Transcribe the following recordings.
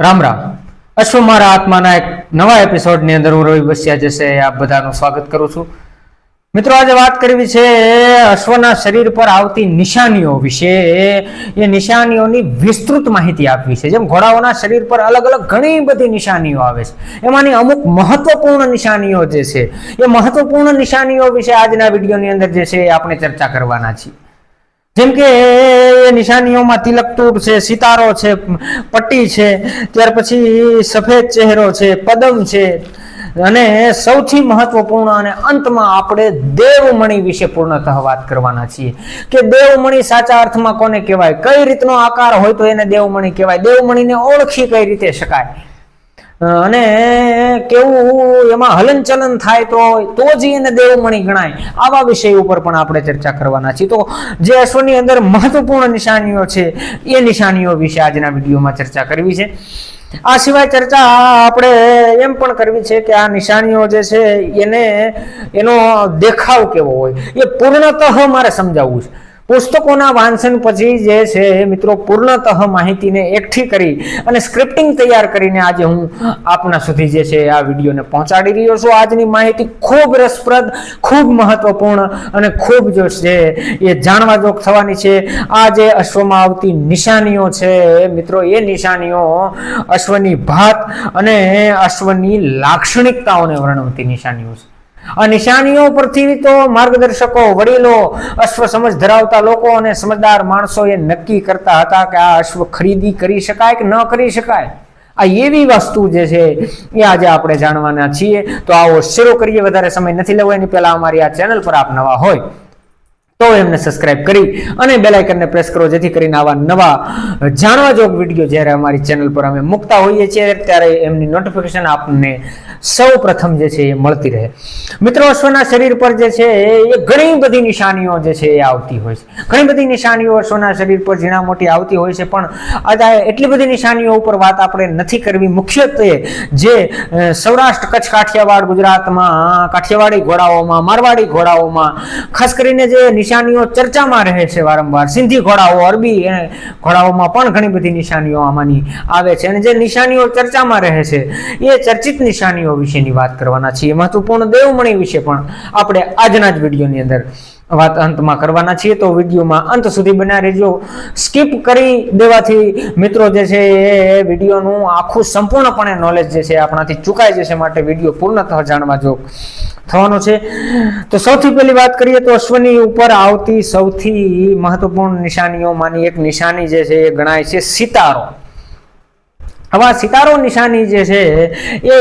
રામ રામ. અશ્વ મારા આત્માના એક નવા એપિસોડની અંદર હું રવિ બસિયા જશે આપ બધાનું સ્વાગત કરું છું. મિત્રો, આજે વાત કરવી છે અશ્વના શરીર પર આવતી નિશાનીઓ વિશે. એ નિશાનીઓની વિસ્તૃત માહિતી આપવી છે. જેમ ઘોડાઓના શરીર પર અલગ અલગ ઘણી બધી નિશાનીઓ આવે છે. એમાંની અમુક મહત્વપૂર્ણ નિશાનીઓ જે છે, એ મહત્વપૂર્ણ નિશાનીઓ વિશે આજના વિડીયોની અંદર જે છે એ આપણે ચર્ચા કરવાના છીએ. જેમ કે એ નિશાનીઓમાં તિલક તૂટ છે, સિતારો છે, પટ્ટી છે, ત્યાર પછી સફેદ ચહેરો છે, પદમ છે. અને સૌથી મહત્વપૂર્ણ અને અંતમાં આપણે દેવમણી વિશે પૂર્ણતઃ વાત કરવાના છીએ કે દેવમણી સાચા અર્થમાં કોને કહેવાય? કઈ રીતનો આકાર હોય તો એને દેવમણી કહેવાય? દેવમણીને ઓળખી કઈ રીતે શકાય? અને કેવું એમાં હલનચલન થાય તો તો જ એને દેવમણી ગણાય. આવા વિષય ઉપર પણ આપણે ચર્ચા કરવાના છીએ. તો જે અશ્વની અંદર મહત્વપૂર્ણ નિશાનીઓ છે, એ નિશાનીઓ વિશે આજના વિડીયોમાં ચર્ચા કરવી છે. આ સિવાય ચર્ચા આપણે એમ પણ કરવી છે કે આ નિશાનીઓ જે છે, એને એનો દેખાવ કેવો હોય, એ પૂર્ણતઃ મારે સમજાવવું છે. પુસ્તકોના વાંચન પછી જે છે મિત્રો પૂર્ણતઃ માહિતીને એકઠી કરી અને સ્ક્રિપ્ટિંગ તૈયાર કરીને આજે હું આપના સુધી જે છે આ વિડીયોને પહોંચાડી રહ્યો છું. આજની માહિતી ખૂબ રસપ્રદ, ખૂબ મહત્વપૂર્ણ અને ખૂબ જો છે એ જાણવા જોગ થવાની છે. આ જે અશ્વમાં આવતી નિશાનીઓ છે મિત્રો, એ નિશાનીઓ અશ્વની ભાત અને અશ્વની લાક્ષણિકતાઓને વર્ણવતી નિશાનીઓ છે. આ નિશાનીઓ પરથી તો માર્ગદર્શકો, વડીલો અશ્વ સમજ ધરાવતા લોકો અને સમજદાર માણસો એ નક્કી કરતા હતા કે આ અશ્વ ખરીદી કરી શકાય કે ન કરી શકાય? આ એવી વસ્તુ જે છે, એ આજે આપણે જાણવાના છીએ. તો આવો શરૂ કરીએ. વધારે સમય નથી લેવો, એની પહેલા અમારી આ ચેનલ પર આપ નવા હોય તો એમને સબસ્ક્રાઇબ કરી અને બેલ આઇકનને પ્રેસ કરો, જેથી કરીને આવા નવા જાણવા જોગ વીડિયો જ્યારે અમારી ચેનલ પર અમે મૂકતા હોઈએ છીએ, ત્યારે એમની નોટિફિકેશન આપને સૌ પ્રથમ જે છે એ મળતી રહે. મિત્રો, અશ્વના શરીર પર જે છે એ ઘણી બધી નિશાનીઓ જે છે એ આવતી હોય છે. ઘણી બધી નિશાનીઓ અશ્વના શરીર પર ઝીણા મોટી આવતી હોય છે, પણ આજે એટલી બધી નિશાનીઓ ઉપર વાત આપણે નથી કરવી. મુખ્યત્વે જે સૌરાષ્ટ્ર, કચ્છ, કાઠિયાવાડ, ગુજરાતમાં, કાઠિયાવાડી ઘોડાઓમાં, મારવાડી ઘોડાઓમાં, ખાસ કરીને જે નિશાનીઓ ચર્ચામાં રહે છે વારંવાર. સિંધી ઘોડાઓ, અરબી ઘોડાઓમાં પણ ઘણી બધી નિશાનીઓ આમાંની આવે છે. અને જે નિશાનીઓ ચર્ચામાં રહે છે, એ ચર્ચિત નિશાનીઓ વિશેની વાત કરવાના છીએ. મહત્વપૂર્ણ દેવમણી વિશે પણ આપણે આજના જ વિડીયોની અંદર વાત અંતમાં કરવાના છીએ તો વિડીયોમાં અંત સુધી બના રહેજો. સ્કીપ કરી દેવાથી મિત્રો જે છે એ વિડીયોનું આખું સંપૂર્ણપણે નોલેજ જે છે આપણાથી ચૂકાઈ જશે માટે વીડિયો પૂર્ણતઃ જાણવા જો થવાનો છે. તો સૌથી પહેલી વાત કરીએ તો અશ્વની ઉપર આવતી સૌથી મહત્વપૂર્ણ નિશાનીઓમાંની એક નિશાની જે છે એ ગણાય છે સિતારો. હવે આ સિતારો નિશાની જે છે એ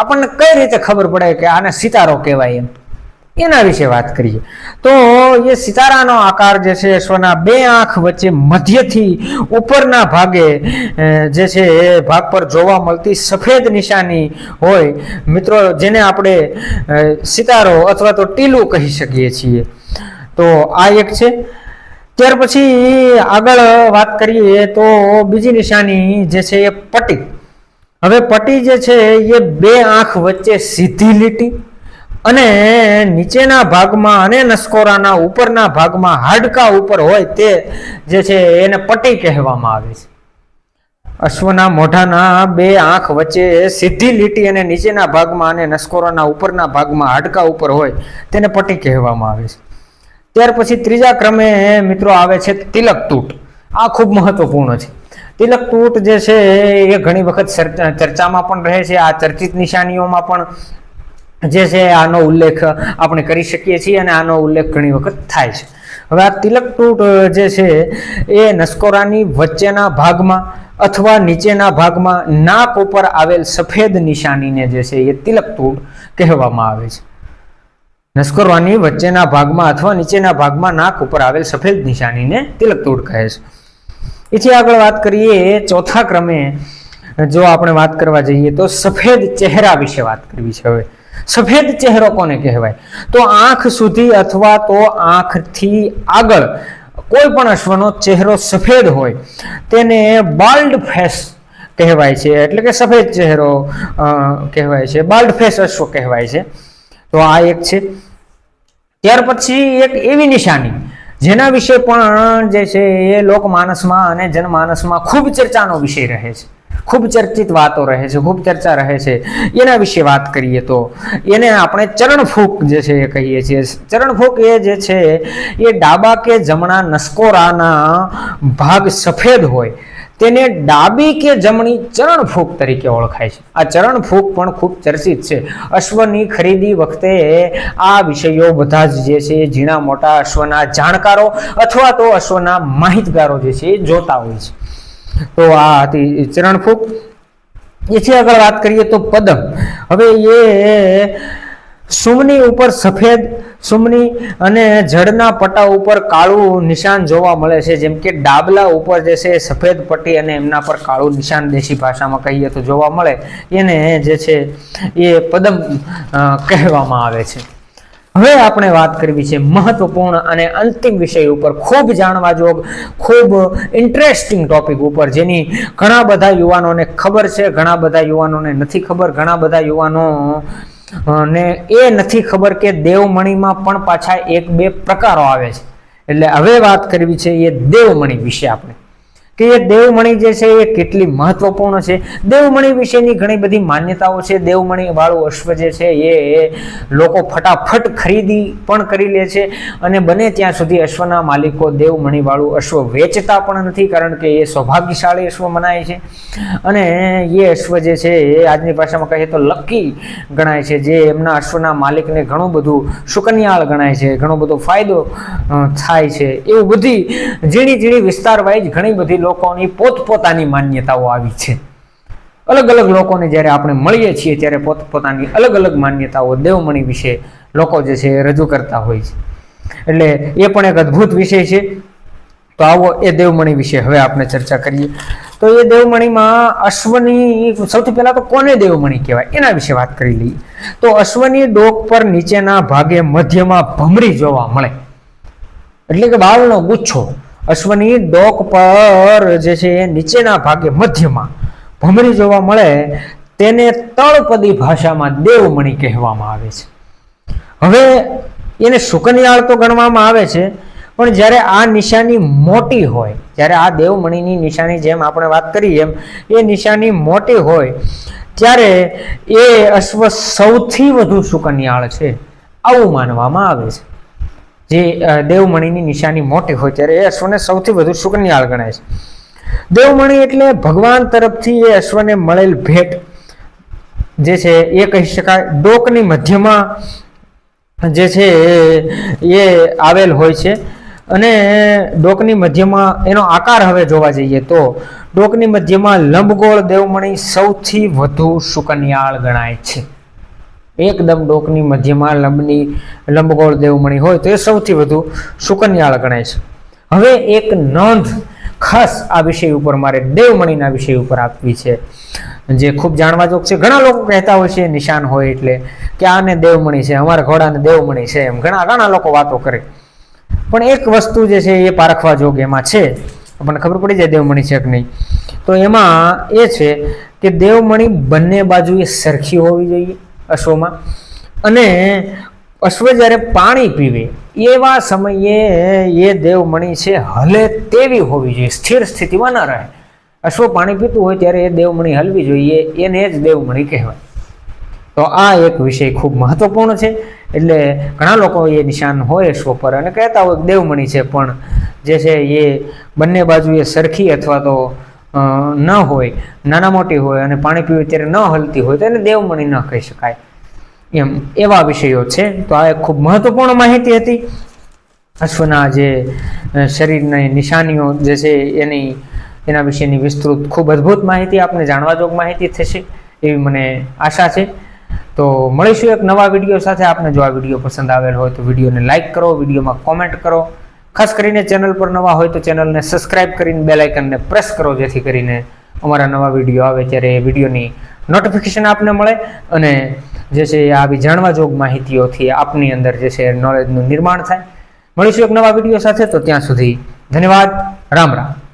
આપણને કઈ રીતે ખબર પડે કે આને સિતારો કહેવાય એમ? એના વિશે વાત કરીએ. તો એ સિતારાનો આકાર જે છે અશ્વના બે આંખ વચ્ચે મધ્યથી ઉપરના ભાગે જે છે, એ ભાગ પર જોવા મળતી સફેદ નિશાની હોય. મિત્રો, જેને આપણે સિતારો અથવા તો ટીલું કહી શકીએ છીએ. તો આ એક છે. ત્યાર પછી આગળ વાત કરીએ તો બીજી નિશાની જે છે, એ પટ્ટી. હવે પટ્ટી જે છે, એ બે આંખ વચ્ચે સીધી લીટી અને નીચેના ભાગમાં અને નસકોરાના ઉપરના ભાગમાં હાડકા ઉપર હોય તે જે છે એને પટી કહેવામાં આવે છે. અશ્વના મોઢાના બે આંખ વચ્ચે સીધી લીટી અને નીચેના ભાગમાં અને નસકોરાના ઉપરના ભાગમાં હાડકા ઉપર હોય તેને પટી કહેવામાં આવે છે. ત્યાર પછી ત્રીજા ક્રમે મિત્રો આવે છે તિલક તૂટ. આ ખૂબ મહત્વપૂર્ણ છે. તિલક તૂટ જે છે એ ઘણી વખત ચર્ચામાં પણ રહે છે. આ ચર્ચિત નિશાનીઓમાં પણ જે છે આનો ઉલ્લેખ આપણે કરી શકીએ છીએ અને આનો ઉલ્લેખ ઘણી વખત થાય છે. હવે આ તિલક તૂટ જે છે એ નસકોરાની વચ્ચેના ભાગમાં અથવા નીચેના ભાગમાં નાક ઉપર આવેલ સફેદ નિશાનીને જે છે એ તિલક તૂટ કહેવામાં આવે છે. નસકોરવાની વચ્ચેના ભાગમાં અથવા નીચેના ભાગમાં નાક ઉપર આવેલ સફેદ નિશાનીને તિલક તૂટ કહે છે. એથી આગળ વાત કરીએ ચોથા ક્રમે, જો આપણે વાત કરવા જઈએ તો સફેદ ચહેરા વિશે વાત કરવી છે હવે. સફેદ ચહેરો કોને કહેવાય? તો આંખ સુધી અથવા તો આંખથી આગળ કોઈ પણ અશ્વનો ચહેરો સફેદ હોય, તેને બાલ્ડ ફેસ કહેવાય છે. એટલે કે સફેદ ચહેરો કહેવાય છે. બાલ્ડ ફેસ અશ્વ કહેવાય છે. તો આ એક છે. ત્યાર પછી એક એવી નિશાની, જેના વિશે પણ જે છે એ લોકમાનસમાં અને જનમાનસમાં ખૂબ ચર્ચાનો વિષય રહે છે. ખૂબ ચર્ચિત વાતો રહે છે, ખૂબ ચર્ચા રહે છે. એના વિશે વાત કરીએ તો, એને આપણે ચરણ ફૂંક જે છે એ કહીએ છીએ. ચરણફૂંક એ જે છે, એ ડાબા કે જમણા નસકોરાના ભાગ સફેદ હોય, તેને ડાબી કે જમણી ચરણ ફૂંક તરીકે ઓળખાય છે. આ ચરણ ફૂંક પણ ખૂબ ચર્ચિત છે. અશ્વની ખરીદી વખતે આ વિષયો બધા જ જે છે, ઝીણા મોટા અશ્વના જાણકારો અથવા તો અશ્વના માહિતગારો જે છે એ જોતા હોય છે. તો આ હતી ચરણ ફૂંક એથી આગળ વાત કરીએ તો પદમ. હવે એ સુમની ઉપર સફેદ સુમની અને જળના પટ્ટા ઉપર કાળું નિશાન જોવા મળે છે, જેમ કે ડાબલા ઉપર જે છે સફેદ પટ્ટી અને એમના પર કાળું નિશાન દેશી ભાષામાં કહીએ તો જોવા મળે. એને જે છે એ પદમ કહેવામાં આવે છે. હવે આપણે વાત કરવી છે મહત્વપૂર્ણ અને અંતિમ વિષય ઉપર. ખૂબ જાણવા જોગ, ખૂબ ઇન્ટરેસ્ટિંગ ટોપિક ઉપર, જેની ઘણા બધા યુવાનોને ખબર છે, ઘણા બધા યુવાનોને નથી ખબર, ઘણા બધા યુવાનો ને એ નથી ખબર કે દેવમણીમાં પણ પાછા એક બે પ્રકારો આવે છે. એટલે હવે વાત કરવી છે એ દેવમણી વિશે આપણે. કે એ દેવમણી જે છે એ કેટલી મહત્વપૂર્ણ છે? દેવમણી વિશેની ઘણી બધી માન્યતાઓ છે. દેવમણી વાળું અશ્વ જે છે એ લોકો ફટાફટ ખરીદી પણ કરી લે છે અને બને ત્યાં સુધી અશ્વના માલિકો દેવમણી વાળું અશ્વ વેચતા પણ નથી કારણ કે એ સૌભાગ્યશાળી અશ્વ મનાય છે. અને એ અશ્વ જે છે એ આજની ભાષામાં કહીએ તો લકી ગણાય છે, જે એમના અશ્વના માલિકને ઘણું બધું સુકન્યાળ ગણાય છે, ઘણો બધો ફાયદો થાય છે. એવું બધી ઝીણી ઝીણી વિસ્તાર વાઇઝ ઘણી બધી લોકોની પોતપોતાની માન્યતાઓ આવી છે. અલગ અલગ લોકોને જ્યારે આપણે મળીએ છીએ ત્યારે પોતપોતાની અલગ અલગ માન્યતાઓ દેવમણી વિશે લોકો જે છે રજૂ કરતા હોય છે. એટલે એ પણ એક અદ્ભુત વિષય છે. તો આવો એ દેવમણી વિશે હવે આપણે ચર્ચા કરીએ. તો એ દેવમણીમાં અશ્વની સૌથી પહેલા તો કોને દેવમણી કહેવાય? એના વિશે વાત કરી લઈએ. તો અશ્વની ડોક પર નીચેના ભાગે મધ્યમાં ભમરી જોવા મળે. એટલે કે બાળનો ગુચ્છો. અશ્વની ડોક પર જે છે એ નીચેના ભાગે મધ્યમાં ભમરી જોવા મળે, તેને તળપદી ભાષામાં દેવમણી કહેવામાં આવે છે. હવે એને સુકન્યાળ તો ગણવામાં આવે છે, પણ જ્યારે આ નિશાની મોટી હોય, જ્યારે આ દેવમણીની નિશાની જેમ આપણે વાત કરી એમ, એ નિશાની મોટી હોય, ત્યારે એ અશ્વ સૌથી વધુ સુકન્યાળ છે, આવું માનવામાં આવે છે. જે દેવમણીની નિશાની મોટી હોય ત્યારે એ અશ્વને સૌથી વધુ સુકન્યાળ ગણાય છે. દેવમણી એટલે ભગવાન તરફથી એ અશ્વને મળેલ ભેટ. જે છે, એ કહી શકાય, ડોકની મધ્યમાં જે છે, એ આવેલ હોય છે. અને ડોકની મધ્યમાં એનો આકાર હવે જોવા જઈએ તો, ડોકની મધ્યમાં લંબગોળ દેવમણી સૌથી વધુ સુકન્યાળ ગણાય છે. એકદમ ડોકની મધ્યમાં લંબની લંબગોળ દેવમણી હોય તો એ સૌથી વધુ સુકન્યાળ ગણાય છે. હવે એક નોંધ ખાસ આ વિષય ઉપર મારે દેવમણીના વિષય ઉપર આપવી છે, જે ખૂબ જાણવા જોગ છે. ઘણા લોકો કહેતા હોય છે નિશાન હોય એટલે કે આને દેવમણી છે, અમારા ઘોડાને દેવમણી છે એમ. ઘણા ઘણા લોકો વાતો કરે. પણ એક વસ્તુ જે છે એ પારખવા જોગ એમાં છે. આપણને ખબર પડી જાય દેવમણી છે કે નહીં. તો એમાં એ છે કે દેવમણી બંને બાજુએ સરખી હોવી જોઈએ. અશ્વમાં અને અશ્વ જ્યારે પાણી પીવે, એવા સમયે એ દેવમણી છે, હલે તેવી હોવી જોઈએ, સ્થિર સ્થિતિમાં ન રહે. અશ્વ પાણી પીતું હોય ત્યારે એ દેવમણી હલવી જોઈએ, એને જ દેવમણી કહેવાય. તો આ એક વિષય ખૂબ મહત્વપૂર્ણ છે, એટલે ઘણા લોકો એ નિશાન હોય અશ્વ પર અને કહેતા હોય દેવમણી છે, પણ જે છે એ બંને બાજુએ સરખી અથવા તો ન હોય, નાના મોટી હોય અને પાણી પીવે ત્યારે ન હલતી હોય તો એને દેવમણી ન કહી શકાય. એમ, એવા વિષયો છે. તો આ એક ખૂબ મહત્વપૂર્ણ માહિતી હતી. અશ્વના જે શરીરની નિશાનીઓ જે છે એની, એના વિશેની વિસ્તૃત ખૂબ અદ્ભુત માહિતી આપને જાણવા જોગ માહિતી થશે એવી મને આશા છે. તો મળીશું એક નવા વીડિયો સાથે. આપને જો આ વીડિયો પસંદ આવેલ હોય તો વિડીયોને લાઇક કરો, વિડીયોમાં કોમેન્ટ કરો. ખાસ કરીને ચેનલ પર નવા હોય તો ચેનલને સબસ્ક્રાઇબ કરીને બેલ આઇકનને પ્રેસ કરો, જેથી કરીને અમારા નવા વીડિયો આવે ત્યારે એ વિડીયોની નોટિફિકેશન આપને મળે અને જે છે એ આવી જાણવા જોગ માહિતીઓથી આપની અંદર જે છે નોલેજનું નિર્માણ થાય. મળીશું એક નવા વીડિયો સાથે, તો ત્યાં સુધી ધન્યવાદ, રામ રામ.